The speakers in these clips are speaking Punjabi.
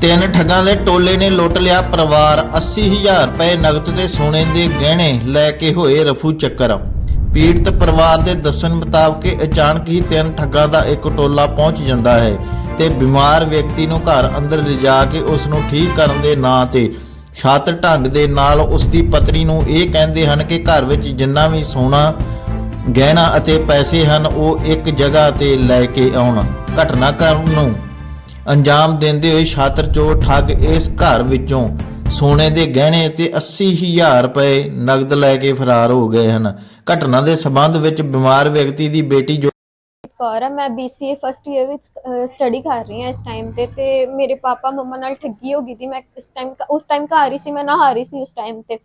ਤਿੰਨ ਠੱਗਾਂ ਦੇ ਟੋਲੇ ਨੇ ਲੁੱਟ ਲਿਆ ਪਰਿਵਾਰ। 80000 ਰੁਪਏ ਨਗਦ ਤੇ ਸੋਨੇ ਦੇ ਗਹਿਣੇ ਲੈ ਕੇ ਹੋਏ ਰਫੂ ਚੱਕਰ। ਪੀੜਤ ਪਰਿਵਾਰ ਦੇ ਦੱਸਣ ਮੁਤਾਬਕ ਅਚਾਨਕ ਹੀ ਤਿੰਨ ਠੱਗਾਂ ਦਾ ਇੱਕ ਟੋਲਾ ਪਹੁੰਚ ਜਾਂਦਾ ਹੈ ਤੇ ਬਿਮਾਰ ਵਿਅਕਤੀ ਨੂੰ ਘਰ ਅੰਦਰ ਲਿਜਾ ਕੇ ਉਸ ਨੂੰ ਠੀਕ ਕਰਨ ਦੇ ਨਾਂ ਤੇ ਛਾਤ ਢੰਗ ਦੇ ਨਾਲ ਉਸ ਦੀ ਪਤਨੀ ਨੂੰ ਇਹ ਕਹਿੰਦੇ ਹਨ ਕਿ ਘਰ ਵਿੱਚ ਜਿੰਨਾ ਵੀ ਸੋਨਾ, ਗਹਿਣਾ ਅਤੇ ਪੈਸੇ ਹਨ, ਉਹ ਇੱਕ ਜਗ੍ਹਾ ਤੇ ਲੈ ਕੇ ਆਉਣ। ਘਟਨਾਕ੍ਰਮ ਨੂੰ ਅੰਜਾਮ ਦਿੰਦੇ ਹੋਏ ਛਾਤਰ ਚੋਰ ਠੱਗ ਇਸ ਘਰ ਵਿੱਚੋਂ। ਸੋਨੇ ਦੇ ਗਹਿਣੇ ਤੇ 80000 ਰੁਪਏ ਨਗਦ ਲੈ ਕੇ ਫਰਾਰ ਹੋ ਗਏ ਹਨ। ਘਟਨਾ ਦੇ ਸਬੰਧ ਵਿੱਚ ਬਿਮਾਰ ਵਿਅਕਤੀ ਦੀ ਬੇਟੀ ਜੋ ਕੌਰ ਆ, ਮੈਂ BCA ਫਸਟ ਇਅਰ ਵਿੱਚ ਸਟੱਡੀ ਕਰ ਰਹੀ ਹਾਂ ਇਸ ਟਾਈਮ ਤੇ ਤੇ ਮੇਰੇ ਪਾਪਾ ਮੰਮਾ ਨਾਲ ਠੱਗੀ ਹੋ ਗਈ ਸੀ। ਮੈਂ ਇਸ ਟਾਈਮ ਉਸ ਟਾਈਮ ਘਰ ਹੀ ਸੀ, ਮੈਂ ਨਹਾ ਰਹੀ ਸੀ ਉਸ ਟਾਈਮ ਤੇ।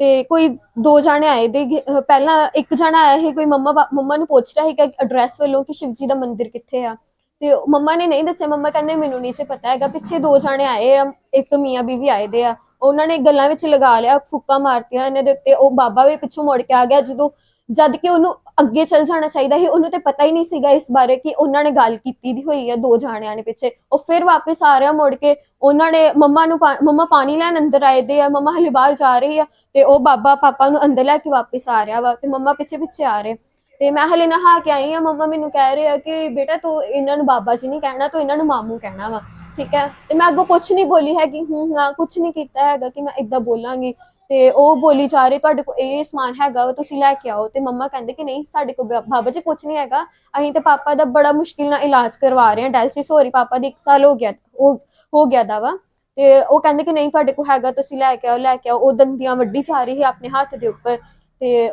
ਤੇ ਕੋਈ ਦੋ ਜਾਣੇ ਆਏ ਦੇ ਪਹਿਲਾਂ ਇੱਕ ਜਣਾ ਆਇਆ ਸੀ, ਕੋਈ ਮੰਮਾ ਮੰਮਾ ਨੂੰ ਪੁੱਛ ਰਿਹਾ ਸੀ ਕਿ ਐਡਰੈਸ ਵੱਲੋਂ ਕਿ ਸ਼ਿਵਜੀ ਦਾ ਮੰਦਿਰ ਕਿੱਥੇ ਆ। ਤੇ ਮੰਮਾ ਨੇ ਨਹੀਂ ਦੱਸਿਆ, ਮੰਮਾ ਕਹਿੰਦੇ ਮੈਨੂੰ ਨਹੀਂ ਸੀ ਪਤਾ ਹੈਗਾ, ਪਿੱਛੇ ਦੋ ਜਾਣੇ ਆਏ ਆ, ਇੱਕ ਮੀਆਂ ਬੀਵੀ ਆਏ ਦੇ ਆ, ਉਹਨਾਂ ਨੇ ਗੱਲਾਂ ਵਿੱਚ ਲਗਾ ਲਿਆ, ਫੁੱਕਾ ਮਾਰਤੀਆਂ ਇਹਨਾਂ ਦੇ ਉੱਤੇ, ਉਹ ਬਾਬਾ ਵੀ ਪਿੱਛੋਂ ਮੁੜ ਕੇ ਆ ਗਿਆ, ਜਦੋਂ ਜਦ ਕਿ ਉਹਨੂੰ ਅੱਗੇ ਚੱਲ ਜਾਣਾ ਚਾਹੀਦਾ ਸੀ, ਉਹਨੂੰ ਤੇ ਪਤਾ ਹੀ ਨਹੀਂ ਸੀਗਾ ਇਸ ਬਾਰੇ ਕਿ ਉਹਨਾਂ ਨੇ ਗੱਲ ਕੀਤੀ ਦੀ ਹੋਈ ਹੈ ਦੋ ਜਾਣਿਆਂ ਨੇ ਪਿੱਛੇ, ਉਹ ਫਿਰ ਵਾਪਸ ਆ ਰਿਹਾ ਮੁੜ ਕੇ, ਉਹਨਾਂ ਨੇ ਮੰਮਾ ਨੂੰ ਮੰਮਾ ਪਾਣੀ ਲੈਣ ਅੰਦਰ ਆਏ ਦੇ ਆ, ਮੰਮਾ ਹਲੇ ਬਾਹਰ ਜਾ ਰਹੀ ਆ, ਤੇ ਉਹ ਬਾਬਾ, ਪਾਪਾ ਨੂੰ ਅੰਦਰ ਲੈ ਕੇ ਵਾਪਸ ਆ ਰਿਹਾ ਵਾ, ਤੇ ਮੰਮਾ ਪਿੱਛੇ ਪਿੱਛੇ ਆ ਰਹੇ। ਤੇ ਮੈਂ ਹਲੇ ਨਹਾ ਕੇ ਆਈ ਆ ਮੰਮਾ ਮੈਨੂੰ ਕਹਿ ਰਹੇ ਆ ਕਿ ਬੇਟਾ ਤੂੰ ਇਹਨਾਂ ਨੂੰ ਬਾਬਾ ਜੀ ਨਹੀਂ ਕਹਿਣਾ, ਤੂੰ ਇਹਨਾਂ ਨੂੰ ਮਾਮੂ ਕਹਿਣਾ ਵਾ, ਠੀਕ ਹੈ? ਤੇ ਮੈਂ ਅੱਗੋਂ ਕੁਝ ਨਹੀਂ ਬੋਲੀ ਹੈਗੀ, ਹੂੰ, ਹਾਂ ਕੁਝ ਨਹੀਂ ਕੀਤਾ ਹੈਗਾ ਕਿ ਮੈਂ ਇਦਾਂ ਬੋਲਾਂਗੀ। ਤੇ ਉਹ ਬੋਲੀ ਜਾ ਰਹੀ, ਤੁਹਾਡੇ ਕੋਲ ਇਹ ਸਮਾਨ ਹੈਗਾ ਵਾ, ਤੁਸੀਂ ਲੈ ਕੇ ਆਓ। ਤੇ ਮੰਮਾ ਕਹਿੰਦੇ ਕਿ ਨਹੀਂ, ਸਾਡੇ ਕੋਲ ਬਾਬਾ ਜੀ ਕੁਝ ਨਹੀਂ ਹੈਗਾ, ਅਸੀਂ ਤੇ ਪਾਪਾ ਦਾ ਬੜਾ ਮੁਸ਼ਕਿਲ ਨਾਲ ਇਲਾਜ ਕਰਵਾ ਰਹੇ ਹਾਂ, ਡਾਇਲਸਿਸ ਹੋ ਰਹੀ, ਪਾਪਾ ਦੀ 1 ਸਾਲ ਹੋ ਗਿਆ ਉਹ ਹੋ ਗਿਆ ਦਾ ਵਾ। ਤੇ ਉਹ ਕਹਿੰਦੇ ਕਿ ਨਹੀਂ, ਤੁਹਾਡੇ ਕੋਲ ਹੈਗਾ, ਤੁਸੀਂ ਲੈ ਕੇ ਆਓ, ਲੈ ਕੇ ਆਓ। ਉਹ ਦੰਦੀਆਂ ਵੱਡੀ ਜਾ ਰਹੀ ਹੈ ਆਪਣੇ ਹੱਥ ਦੇ ਉੱਪਰ। ਤੇ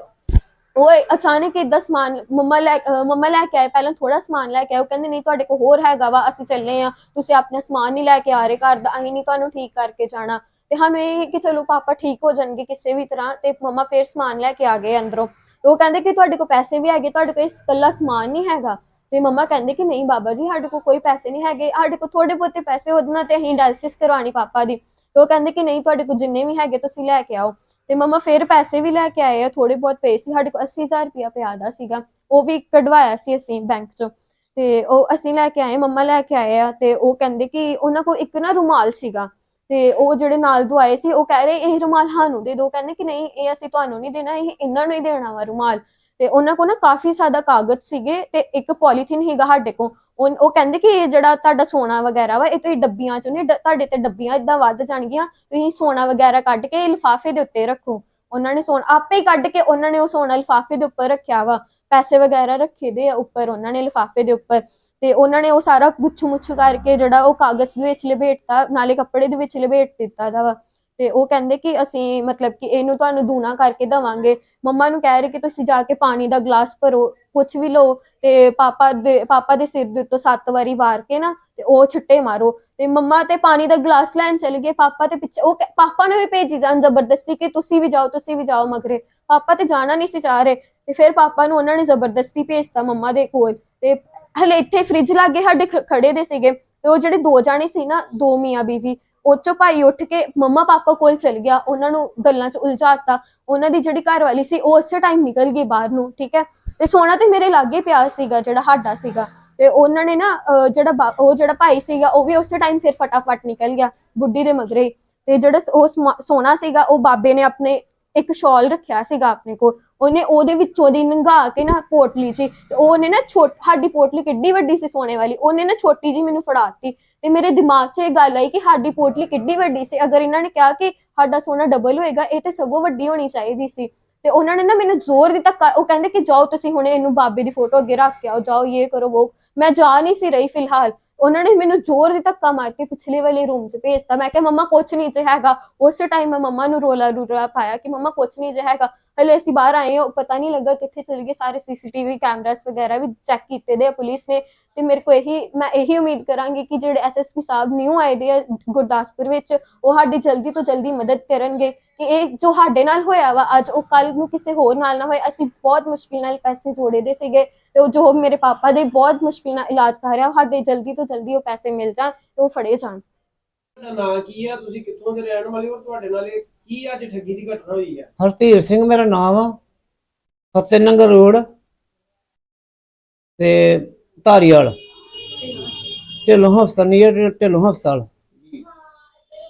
ਉਹ ਅਚਾਨਕ ਇਦਾਂ ਸਮਾਨ, ਮੰਮਾ ਲੈ ਮੰਮਾ ਲੈ ਕੇ ਆਏ, ਪਹਿਲਾਂ ਥੋੜਾ ਸਮਾਨ ਲੈ ਕੇ ਆਏ, ਉਹ ਕਹਿੰਦੇ, ਨਹੀਂ, ਤੁਹਾਡੇ ਕੋਲ ਹੋਰ ਹੈਗਾ ਵਾ, ਅਸੀਂ ਚੱਲੇ ਆ, ਤੁਸੀਂ ਆਪਣਾ ਸਮਾਨ ਨਹੀਂ ਲੈ ਕੇ ਆ ਰਹੇ ਘਰ ਦਾ, ਅਸੀਂ ਨਹੀਂ ਤੁਹਾਨੂੰ ਠੀਕ ਕਰਕੇ ਜਾਣਾ। ਤੇ ਸਾਨੂੰ ਇਹ ਕਿ ਚਲੋ ਪਾਪਾ ਠੀਕ ਹੋ ਜਾਣਗੇ ਕਿਸੇ ਵੀ ਤਰ੍ਹਾਂ, ਤੇ ਮੰਮਾ ਫੇਰ ਸਮਾਨ ਲੈ ਕੇ ਆ ਗਏ ਅੰਦਰੋਂ। ਉਹ ਕਹਿੰਦੇ ਕਿ ਤੁਹਾਡੇ ਕੋਲ ਪੈਸੇ ਵੀ ਹੈਗੇ, ਤੁਹਾਡੇ ਕੋਲ ਇਸ ਕੱਲਾ ਸਮਾਨ ਨਹੀਂ ਹੈਗਾ। ਤੇ ਮੰਮਾ ਕਹਿੰਦੇ ਕਿ ਨਹੀਂ ਬਾਬਾ ਜੀ, ਸਾਡੇ ਕੋਲ ਕੋਈ ਪੈਸੇ ਨਹੀਂ ਹੈਗੇ, ਸਾਡੇ ਕੋਲ ਥੋੜੇ ਬਹੁਤੇ ਪੈਸੇ ਉਹਦੇ ਨਾਲ ਤੇ ਅਸੀਂ ਡਾਇਲਸਿਸ ਕਰਵਾਣੀ ਪਾਪਾ ਦੀ। ਤੇ ਉਹ ਕਹਿੰਦੇ ਕਿ ਨਹੀਂ, ਤੁਹਾਡੇ ਕੋਲ ਜਿੰਨੇ ਵੀ ਹੈਗੇ ਤੁਸੀਂ ਲੈ ਕੇ ਆਓ। ਤੇ ਮੰਮਾ ਫੇਰ ਪੈਸੇ ਵੀ ਲੈ ਕੇ ਆਏ ਆ ਥੋੜੇ ਬਹੁਤ ਪਏ ਸੀ, ਸਾਡੇ ਕੋਲ 80000 ਰੁਪਇਆ ਪਿਆ ਦਾ ਸੀਗਾ, ਉਹ ਵੀ ਕਢਵਾਇਆ ਸੀ ਅਸੀਂ ਬੈਂਕ ਚੋਂ। ਤੇ ਉਹ ਅਸੀਂ ਲੈ ਕੇ ਆਏ, ਮੰਮਾ ਲੈ ਕੇ ਆਏ ਆ, ਤੇ ਉਹ ਕਹਿੰਦੇ ਕਿ ਉਹਨਾਂ ਕੋਲ ਇੱਕ ਨਾ ਰੁਮਾਲ ਸੀਗਾ, ਤੇ ਉਹ ਜਿਹੜੇ ਨਾਲ ਦੁਆਏ ਸੀ, ਉਹ ਕਹਿ ਰਹੇ, ਇਹ ਰੁਮਾਲ ਸਾਨੂੰ ਦੇ ਦਿਓ। ਕਹਿੰਦੇ ਕਿ ਨਹੀਂ, ਇਹ ਅਸੀਂ ਤੁਹਾਨੂੰ ਨਹੀਂ ਦੇਣਾ, ਇਹ ਇਹਨਾਂ ਨੂੰ ਹੀ ਦੇਣਾ ਵਾ ਰੁਮਾਲ। ਤੇ ਉਹਨਾਂ ਕੋਲ ਨਾ ਕਾਫੀ ਸਾਦਾ ਕਾਗਜ਼ ਸੀਗੇ ਤੇ ਇੱਕ ਪੋਲੀਥੀਨ ਹੀਗਾ ਸਾਡੇ ਕੋਲ। ਉਹ ਉਹ ਕਹਿੰਦੇ ਕਿ ਇਹ ਜਿਹੜਾ ਤੁਹਾਡਾ ਸੋਨਾ ਵਗੈਰਾ ਵਾ, ਇਹ ਤੁਸੀਂ ਡੱਬੀਆਂ ਚ ਨੇ ਤੁਹਾਡੇ ਤੇ ਡੱਬੀਆਂ ਇਦਾਂ ਵੱਧ ਜਾਣਗੀਆਂ, ਤੁਸੀਂ ਸੋਨਾ ਵਗੈਰਾ ਕੱਢ ਕੇ ਲਿਫਾਫੇ ਦੇ ਉੱਤੇ ਰੱਖੋ। ਉਹਨਾਂ ਨੇ ਸੋਨਾ, ਆਪੇ ਹੀ ਕੱਢ ਕੇ ਉਹਨਾਂ ਨੇ ਉਹ ਸੋਨਾ ਲਿਫਾਫੇ ਦੇ ਉੱਪਰ ਰੱਖਿਆ ਵਾ। ਪੈਸੇ ਵਗੈਰਾ ਰੱਖੇ ਦੇ ਆ ਉੱਪਰ ਉਹਨਾਂ ਨੇ ਲਿਫਾਫੇ ਦੇ ਉੱਪਰ। ਤੇ ਉਹਨਾਂ ਨੇ ਉਹ ਸਾਰਾ ਗੁੱਛੂ ਮੁੱਛੂ ਕਰਕੇ ਜਿਹੜਾ ਉਹ ਕਾਗਜ਼ ਦੇ ਵਿੱਚ ਲਪੇਟਤਾ, ਨਾਲੇ ਕੱਪੜੇ ਦੇ ਵਿੱਚ ਲਪੇਟ ਦਿੱਤਾ ਦਾ ਵਾ। ਤੇ ਉਹ ਕਹਿੰਦੇ ਕਿ ਅਸੀਂ ਮਤਲਬ ਕਿ ਇਹਨੂੰ ਤੁਹਾਨੂੰ ਦੂਣਾ ਕਰਕੇ ਦਵਾਂਗੇ। ਮੰਮਾ ਨੂੰ ਕਹਿ ਰਹੇ ਕਿ ਤੁਸੀਂ ਜਾ ਕੇ ਪਾਣੀ ਦਾ ਗਲਾਸ ਭਰੋ ਕੁਝ ਵੀ ਲਓ ਤੇ ਪਾਪਾ ਦੇ ਪਾਪਾ ਦੇ ਸਿਰ ਦੇ ਉੱਤੋਂ ਸੱਤ ਵਾਰੀ ਵਾਰ ਕੇ ਨਾ ਤੇ ਉਹ ਛਿੱਟੇ ਮਾਰੋ। ਤੇ ਮੰਮਾ ਤੇ ਪਾਣੀ ਦਾ ਗਲਾਸ ਲੈਣ ਚਲੇ ਗਏ, ਪਾਪਾ ਤੇ ਪਿੱਛੇ ਉਹ ਕਹਿ- ਪਾਪਾ ਨੇ ਵੀ ਭੇਜੀ ਜਾਣ ਜ਼ਬਰਦਸਤੀ ਕਿ ਤੁਸੀਂ ਵੀ ਜਾਓ, ਤੁਸੀਂ ਵੀ ਜਾਓ ਮਗਰੇ। ਪਾਪਾ ਤੇ ਜਾਣਾ ਨਹੀਂ ਸੀ ਚਾਹ ਰਹੇ ਤੇ ਫਿਰ ਪਾਪਾ ਨੂੰ ਉਹਨਾਂ ਨੇ ਜ਼ਬਰਦਸਤੀ ਭੇਜਤਾ ਮੰਮਾ ਦੇ ਕੋਲ ਤੇ ਹਲੇ ਇੱਥੇ ਫ੍ਰਿਜ ਲਾਗੇ ਸਾਡੇ ਖੜੇ ਦੇ ਸੀਗੇ ਤੇ ਉਹ ਜਿਹੜੇ ਦੋ ਜਾਣੇ ਸੀ ਨਾ, ਦੋ ਮੀਆਂ ਬੀਵੀ ਉਹ ਚੋਂ ਭਾਈ ਉੱਠ ਕੇ ਮੰਮਾ ਪਾਪਾ ਕੋਲ ਚਲ ਗਿਆ ਉਹਨਾਂ ਨੂੰ ਗੱਲਾਂ 'ਚ ਉਲਝਾਤਾ ਉਹਨਾਂ ਦੀ ਜਿਹੜੀ ਘਰ ਵਾਲੀ ਸੀ ਉਹ ਉਸੇ ਟਾਈਮ ਨਿਕਲ ਗਈ ਬਾਹਰ ਨੂੰ ਠੀਕ ਹੈ? ਤੇ ਸੋਨਾ ਤੇ ਮੇਰੇ ਲਾਗੇ ਪਿਆ ਸੀਗਾ ਜਿਹੜਾ ਸਾਡਾ ਸੀਗਾ। ਤੇ ਉਹਨਾਂ ਨੇ ਨਾ ਅਹ, ਜਿਹੜਾ ਉਹ ਜਿਹੜਾ ਭਾਈ ਸੀਗਾ ਉਹ ਵੀ ਉਸੇ ਟਾਈਮ ਫਿਰ ਫਟਾਫਟ ਨਿਕਲ ਗਿਆ ਬੁੱਢੀ ਦੇ ਮਗਰੇ। ਹੀ। ਤੇ ਜਿਹੜਾ ਸ- ਉਹ ਸਮਾ- ਸੋਨਾ ਸੀਗਾ ਉਹ ਬਾਬੇ ਨੇ ਆਪਣੇ ਇੱਕ ਸ਼ਾਲ ਰੱਖਿਆ ਸੀਗਾ ਆਪਣੇ ਕੋਲ, ਉਹਨੇ ਉਹਦੇ ਵਿੱਚੋਂ ਦੀ ਨੰਗਾ ਕੇ ਨਾ ਪੋਟਲੀ ਸੀ ਤੇ ਉਹਨੇ ਨਾ ਛੋਟ, ਸਾਡੀ ਪੋਟਲੀ ਕਿੱਡੀ ਵੱਡੀ ਸੀ ਸੋਨੇ ਵਾਲੀ, ਉਹਨੇ ਨਾ ਛੋਟੀ ਜੀ ਮੈਨੂੰ ਫੜਾਤੀ, ਤੇ ਮੇਰੇ ਦਿਮਾਗ 'ਚ ਇਹ ਗੱਲ ਆਈ ਕਿ ਸਾਡੀ ਪੋਟਲੀ ਕਿੱਡੀ ਵੱਡੀ ਸੀ, ਅਗਰ ਇਹਨਾਂ ਨੇ ਕਿਹਾ ਕਿ ਸਾਡਾ ਸੋਨਾ ਡਬਲ ਹੋਏਗਾ, ਇਹ ਤੇ ਸਗੋਂ ਵੱਡੀ ਹੋਣੀ ਚਾਹੀਦੀ ਸੀ, ਤੇ ਉਹਨਾਂ ਨੇ ਨਾ ਮੈਨੂੰ ਜ਼ੋਰ ਦਿੱਤਾ ਉਹ ਕਹਿੰਦੇ ਕਿ ਜਾਓ ਤੁਸੀਂ ਹੁਣੇ ਇਹਨੂੰ ਬਾਬੇ ਦੀ ਫੋਟੋ ਅੱਗੇ ਰੱਖ ਕੇ ਆਓ, ਜਾਓ ਇਹ ਕਰੋ ਉਹ ਮੈਂ ਜਾ ਨਹੀਂ ਸੀ ਰਹੀ ਫਿਲਹਾਲ ਉਹਨਾਂ ਨੇ ਮੈਨੂੰ ਜ਼ੋਰ ਦੀ ਧੱਕਾ ਮਾਰ ਕੇ ਪਿਛਲੇ ਵਾਲੇ ਰੂਮ 'ਚ ਭੇਜਤਾ। ਮੈਂ ਕਿਹਾ, ਮੰਮਾ, ਕੁਛ ਨਹੀਂ ਜੇ ਹੈਗਾ। ਉਸੇ ਟਾਈਮ ਮੈਂ ਮੰਮਾ ਨੂੰ ਰੋਲਾ ਰੂਲਾ ਪਾਇਆ ਕਿ, ਮੰਮਾ, ਕੁਛ ਨਹੀਂ ਜੇ ਹੈਗਾ। ਹਲੇ ਅਸੀਂ ਬਾਹਰ ਆਏ ਹਾਂ, ਪਤਾ ਨਹੀਂ ਲੱਗਾ ਕਿੱਥੇ ਚਲੇ ਗਏ। ਸਾਰੇ ਸੀਸੀਟੀਵੀ ਕੈਮਰਾਸ ਵਗੈਰਾ ਵੀ ਚੈੱਕ ਕੀਤੇ ਦੇ ਪੁਲਿਸ ਨੇ। ਤੇ ਮੇਰੇ ਕੋ ਇਹੀ, ਮੈਂ ਇਹੀ ਉਮੀਦ ਕਰਾਂਗੀ ਕਿ ਜਿਹੜੇ ਐਸਐਸਪੀ ਸਾਹਿਬ ਨਿਊ ਆਏ ਦੇ ਆ ਗੁਰਦਾਸਪੁਰ ਵਿੱਚ, ਉਹ ਸਾਡੀ ਜਲਦੀ ਤੋਂ ਜਲਦੀ ਮਦਦ ਕਰਨਗੇ। ਕਿ ਇਹ ਜੋ ਸਾਡੇ ਨਾਲ ਹੋਇਆ ਵਾ, ਅੱਜ ਉਹ ਕੱਲ ਨੂੰ ਕਿਸੇ ਹੋਰ ਨਾਲ ਨਾ ਹੋਏ। ਅਸੀਂ ਬਹੁਤ ਮੁਸ਼ਕਿਲ ਨਾਲ ਪੈਸੇ ਜੋੜੇ ਦੇ ਸੀਗੇ। ਤੇ ਉਹ ਜੋ ਮੇਰੇ ਪਾਪਾ ਦੇ ਬਹੁਤ ਮੁਸ਼ਕਿਲ ਨਾਲ ਇਲਾਜ ਕਰ ਰਿਹਾ ਸਾਡੇ ਜਲਦੀ ਤੋਂ ਜਲਦੀ ਉਹ ਪੈਸੇ ਮਿਲ ਜਾਣ ਤੇ ਉਹ ਫੜੇ ਜਾਣ। ਤੁਹਾਡਾ ਨਾਂ ਕੀ ਆ? ਤੁਸੀਂ ਕਿੱਥੋਂ ਦੇ ਰਹਿਣ ਵਾਲੇ ਹੋ ਤੁਹਾਡੇ ਨਾਲ ਇਹ ਕੀ ਅੱਜ ਠੱਗੀ ਦੀ ਘਟਨਾ ਹੋਈ ਆ? ਹਰਧੀਰ ਸਿੰਘ ਮੇਰਾ ਨਾਮ ਆ। ਫਤਿਹ ਨਗਰ ਰੋਡ ਤੇ ਧਾਰੀਵਾਲ। ਢਿੱਲੋਂ ਹਸਪਤਾਲ ਨੀਅਰ ਢਿੱਲੋਂ ਹਸਪਤਾਲ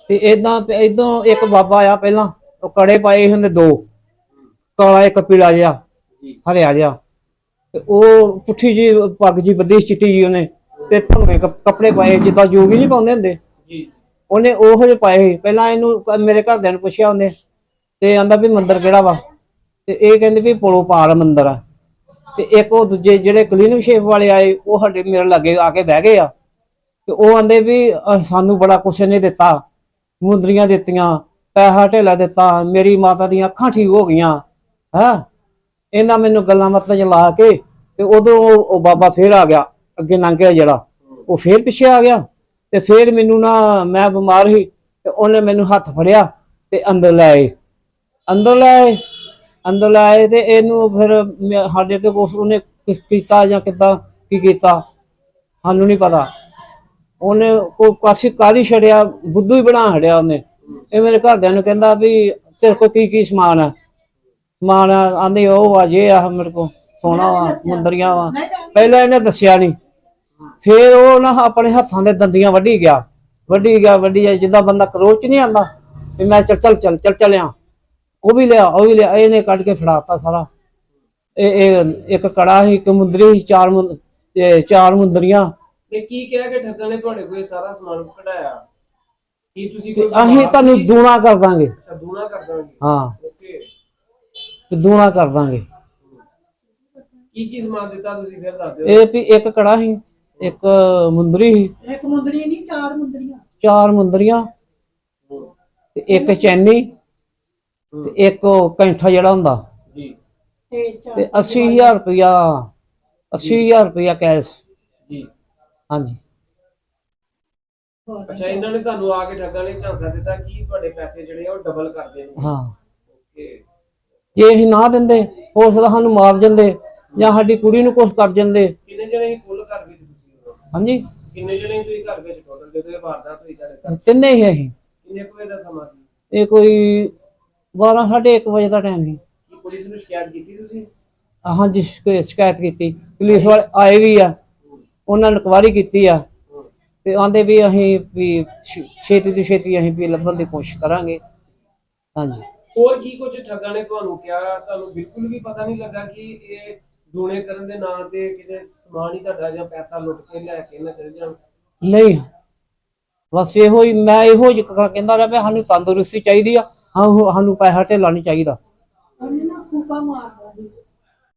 ਤੇ ਇਦਾਂ ਇਦੋਂ ਇੱਕ ਬਾਬਾ ਆ ਪਹਿਲਾਂ ਉਹ ਕੜੇ ਪਾਏ ਹੁੰਦੇ ਦੋ। ਕਾਲਾ ਇੱਕ ਪੀਲਾ ਜਿਹਾ ਜੀ। ਹਰਿਆ ਜਿਹਾ। ਤੇ ਉਹ ਪੁੱਠੀ ਜੀ ਪੱਗ ਜੀ ਬੱਦੀ ਚਿੱਟੀ ਜੀ ਉਹਨੇ ਤੇ ਭੰਗੇ ਕੱਪੜੇ ਪਾਏ ਜਿੱਦਾਂ ਜੋਗੀ ਨਹੀਂ ਪਾਉਂਦੇ ਹੁੰਦੇ। ਜੀ। ਉਹਨੇ ਉਹੋ ਜਿਹੇ ਪਾਏ। ਪਹਿਲਾਂ ਇਹਨੂੰ ਮੇਰੇ ਘਰਦਿਆਂ ਨੂੰ ਪੁੱਛਿਆ ਉਹਨੇ ਤੇ ਆਂਦਾ ਵੀ ਮੰਦਿਰ ਕਿਹੜਾ ਵਾ? ਤੇ ਇਹ ਕਹਿੰਦੇ ਵੀ ਪੁਲੋਂ ਪਾਰ ਮੰਦਿਰ ਆ। ਤੇ ਇੱਕ ਉਹ ਦੂਜੇ ਜਿਹੜੇ ਕਲੀਨਿਕ ਸ਼ੇਪ ਵਾਲੇ ਆਏ ਉਹ ਸਾਡੇ ਮੇਰੇ ਲਾਗੇ ਆ ਕੇ ਬਹਿ ਗਏ ਆ। ਤੇ ਉਹ ਆਂਦੇ ਵੀ ਸਾਨੂੰ ਬੜਾ ਕੁਛ ਨੇ ਦਿੱਤਾ। ਮੁੰਦਰੀਆਂ ਦਿੱਤੀਆਂ ਪੈਸਾ ਢੇਲਾ ਦਿੱਤਾ ਮੇਰੀ ਮਾਤਾ ਦੀਆਂ ਅੱਖਾਂ ਠੀਕ ਹੋ ਗਈਆਂ। ਹਾਂ? ਇਹਨਾਂ ਮੈਨੂੰ ਗੱਲਾਂ ਮਤਲਬ ਲਾ ਕੇ ਤੇ ਉਦੋਂ ਉਹ ਬਾਬਾ ਫੇਰ ਆ ਗਿਆ, ਅੱਗੇ ਲੰਘ ਗਿਆ ਜਿਹੜਾ। ਉਹ ਫੇਰ ਪਿੱਛੇ ਆ ਗਿਆ ਤੇ ਫੇਰ ਮੈਨੂੰ ਨਾ ਮੈਂ ਬਿਮਾਰ ਸੀ ਤੇ ਉਹਨੇ ਮੈਨੂੰ ਹੱਥ ਫੜਿਆ ਤੇ ਅੰਦਰ ਲੈ ਅੰਦਰ ਲੈ ਅੰਦਰ ਲੈ ਤੇ ਇਹਨੂੰ ਫਿਰ ਸਾਡੇ ਤੇ ਕੁਛ ਉਹਨੇ ਕਿਸ ਕੀਤਾ ਜਾਂ ਕਿਦਾਂ, ਕੀ ਕੀਤਾ, ਸਾਨੂੰ ਨਹੀਂ ਪਤਾ। ਉਹਨੇ ਕੋਈ ਕਾਸੀ ਕਾਲੀ ਛੜਿਆ ਬੁੱਧੂ ਹੀ ਬਣਾ ਛੜਿਆ ਉਹਨੇ। ਇਹ ਮੇਰੇ ਘਰਦਿਆਂ ਨੂੰ ਕਹਿੰਦਾ ਵੀ ਤੇਰੇ ਕੋਲ ਕੀ ਕੀ ਸਮਾਨ ਆ? ਸਮਾਨ ਆਂਦੇ ਉਹ ਆ, ਜੇ ਆ ਮੇਰੇ ਕੋਲ। ਸੋਨਾ ਵਾ ਮੁੰਦਰੀਆਂ ਵਾ। ਪਹਿਲਾਂ ਇਹਨੇ ਦੱਸਿਆ ਨਹੀਂ ਫੇਰ ਉਹ ਨਾ ਆਪਣੇ ਹੱਥਾਂ ਦੇ ਦੰਦੀਆਂ ਵੱਢੀ ਗਿਆ। ਵੱਢੀ ਗਿਆ ਵੱਢੀ ਗਿਆ ਜਿੱਦਾਂ ਬੰਦਾ ਕਰੋਚ ਨਹੀਂ ਆਂਦਾ। ਵੀ ਮੈਂ ਚੱਲ ਚੱਲ ਚੱਲ ਚੱਲ ਚੱਲਿਆ। ਉਹ ਵੀ ਲਿਆ ਉਹ ਵੀ ਲਿਆ ਇਹਨੇ ਕੱਢ ਕੇ ਫੜਾਤਾ ਸਾਰਾ। ਇਹ ਇਹ ਇੱਕ ਕੜਾ ਸੀ ਇੱਕ ਮੁੰਦਰੀ ਸੀ ਚਾਰ ਮੁੰਦ ਤੇ ਚਾਰ ਮੁੰਦਰੀਆਂ। ਤੇ ਕੀ ਕਹਿ ਕੇ ਠੱਗਾਂ ਨੇ ਤੁਹਾਡੇ ਕੋਲ ਇਹ ਸਾਰਾ ਸਮਾਨ ਕਢਾਇਆ? ਕੀ ਤੁਸੀਂ ਕੋਈ ਅਸੀਂ ਤੁਹਾਨੂੰ ਦੂਣਾ ਕਰ ਦਾਂਗੇ। ਅੱਛਾ ਦੂਣਾ ਕਰ ਦਾਂਗੇ। ਹਾਂ। ਓਕੇ। ਤੇ ਦੂਣਾ ਕਰ ਦਾਂਗੇ। ਕੀ ਕੀ ਸਮਾਨ ਦਿੱਤਾ ਤੁਸੀਂ ਫਿਰ ਦੱਸ ਦਿਓ। ਇਹ ਵੀ ਇੱਕ ਕੜਾ ਸੀ ਇੱਕ ਮੁੰਦਰੀ ਸੀ। ਇੱਕ ਮੁੰਦਰੀ ਨਹੀਂ ਚਾਰ ਮੁੰਦਰੀਆਂ। ਚਾਰ ਮੁੰਦਰੀਆਂ ਤੇ ਇੱਕ ਚੈਨੀ ਤੇ ਇੱਕ ਉਹ ਕੈਂਠਾ ਜਿਹੜਾ ਹੁੰਦਾ। ਜੀ। ਤੇ ਚਾਰ ਤੇ 80000 ਰੁਪਇਆ 80000 ਰੁਪਇਆ ਕੈਸ਼। ਜੀ। ਹਾਂਜੀ। ਅੱਛਾ ਇਹਨਾਂ ਨੇ ਤੁਹਾਨੂੰ ਆ ਕੇ ਠੱਗਾਂ ਨੇ ਝਾਂਸਾ ਦਿੱਤਾ ਕਿ ਤੁਹਾਡੇ ਪੈਸੇ ਜਿਹੜੇ ਆ ਉਹ ਡਬਲ ਕਰ ਦੇਣਗੇ ਹਾਂ। ਓਕੇ। ਜੇ ਅਸੀਂ ਨਾ ਦਿੰਦੇ ਹੋ ਸਕਦਾ ਸਾਨੂੰ ਮਾਰ ਜਾਂਦੇ ਜਾਂ ਸਾਡੀ ਕੁੜੀ ਨੂੰ ਕੁਝ ਕਰ ਜਾਂਦੇ। ਕਿੰਨੇ ਜਣੇ ਸੀ ਕੁੱਲ ਘਰ ਵਿੱਚ ਤੁਸੀਂ ਉਦੋਂ? ਹਾਂਜੀ। ਕਿੰਨੇ ਜਣੇ ਸੀ ਤੁਸੀਂ ਘਰ ਵਿੱਚ ਟੋਟਲ ਜਦੋਂ ਇਹ ਵਾਰਦਾਤ ਹੋਈ ਤੁਹਾਡੇ ਘਰ? ਤਿੰਨੇ ਹੀ ਅਸੀਂ। ਕਿੰਨੇ ਕੁ ਵਜੇ ਦਾ ਸਮਾਂ ਸੀ? ਇਹ ਕੋਈ 12 1:30 ਵਜੇ ਦਾ ਟਾਈਮ ਸੀ। ਕੀ ਪੁਲਿਸ ਨੂੰ ਸ਼ਿਕਾਇਤ ਕੀਤੀ ਤੁਸੀਂ? ਹਾਂਜੀ ਸ਼ਿਕ- ਸ਼ਿਕਾਇਤ ਕੀਤੀ। ਪੁਲਿਸ ਵਾਲੇ ਆਏ ਵੀ ਆ। ਉਹਨਾਂ ਨੇ ਇਨਕੁਆਇਰੀ ਕੀਤੀ ਆ। ਤੇ ਆਂਦੇ ਵੀ ਅਸੀਂ ਵੀ ਛ- ਛੇਤੀ ਤੋਂ ਛੇਤੀ ਅਸੀਂ ਵੀ ਲੱਭਣ ਦੀ ਕੋਸ਼ਿਸ਼ ਕਰਾਂਗੇ। ਹਾਂਜੀ। ਹੋਰ ਕੀ ਕੁਝ ਠੱਗਾਂ ਨੇ ਤੁਹਾਨੂੰ ਕਿਹਾ? ਤੁਹਾਨੂੰ ਬਿਲਕੁਲ ਵੀ ਪਤਾ ਨਹੀਂ ਲੱਗਾ ਕਿ ਇਹ ਦੂਣੇ ਕਰਨ ਦੇ ਨਾਂ ਤੇ ਕਿਤੇ ਸਮਾਨ ਹੀ ਤੁਹਾਡਾ ਜਾਂ ਪੈਸਾ ਲੁੱਟ ਕੇ ਲੈ ਕੇ ਨਾ ਚਲੇ ਜਾਣ? ਨਹੀਂ। ਬਸ ਇਹੋ ਹੀ ਮੈਂ ਇਹੋ ਜਿਹਾ ਕਹਿੰਦਾ ਰਿਹਾ ਵੀ ਸਾਨੂੰ ਤੰਦਰੁਸਤੀ ਚਾਹੀਦੀ ਆ ਸਾਨੂੰ ਸਾਨੂੰ ਪੈਸਾ ਢੇਲਾ ਨਹੀਂ ਚਾਹੀਦਾ। ਉਹਨੇ ਨਾ ਫੂਕਾ ਮਾਰਦਾ ਸੀ।